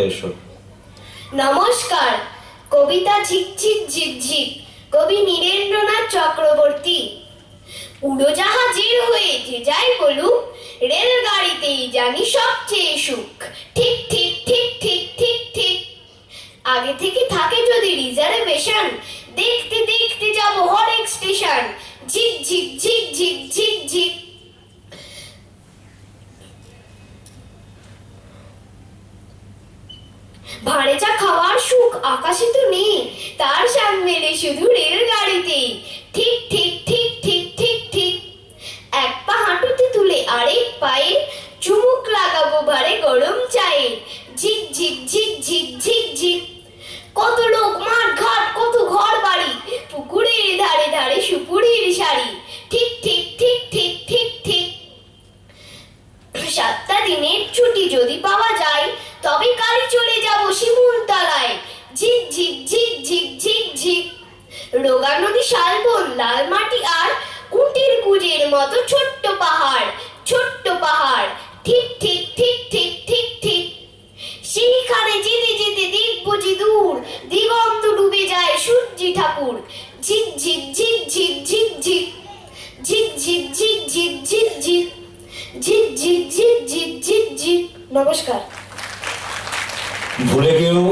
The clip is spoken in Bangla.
এসো। নমস্কার, কবিতা ঝিকঝিক ঝিকঝিক কবি নীরেন্দ্রনাথ চক্রবর্তী। উড়োজাহাজের হয়ে যে যাই বলুক, রেলগাড়িতেই জানি সবচেয়ে সুখ। ঠিক ঠিক ঠিক ঠিক ঠিক ঠিক। আগে থেকে থাকে যদি রিজার্ভেশন, দেখতে দেখতে যাব হরেক স্টেশন। ঝিক ঝিক ঝিক ঝিক ঝিক ঝিক ভাড়ে চা খাওয়ার সুখ আকাশে তো নেই। তার সাম মেলে শুধু রেলগাড়িতেই ঠিক ঠিক ঠিক ঠিক ঠিক ঠিক। এক পা হাঁটুতে তুলে আরেক পায়ে চুমুক লাগাবো ভারে গরম চায়ে। ঝিক ঝিক ঝিক ঝিক ঝিক ঝিক। কত লোক, মাঠ, ঘাট, কত ঘর বাড়ি। পুকুরের ধারে ধারে সুপুরির শাড়ি। ঠিক ঠিক ঠিক ঠিক ঠিক ঠিক। সাতটা দিনের ছুটি যদি পাওয়া যায় তবে কালই চলে যাব শিমুলতলায় ঝিক ঝিক ঝিক ঝিক ঝিক ঝিক রোগা নদী শালবন লাল মাটি আর কুটির কুজের মতো ছোট্ট পাহাড় ছোট্ট পাহাড় ঠিক ঠিক ঠিক ঠিক ঠিক ঠিক সেইখানে যেতে যেতে দেখব যে দূর দিগন্ত ডুবে যায় সূর্যি ঠাকুর ঝিক ঝিক ঝিক ঝিক ঝিক ঝিক ঝিক ঝিক ঝিক ঝিক ঝিক ঝিক ঝিক ঝিক ঝিক ঝিক ঝিক নমস্কার ভুলে গিয়েও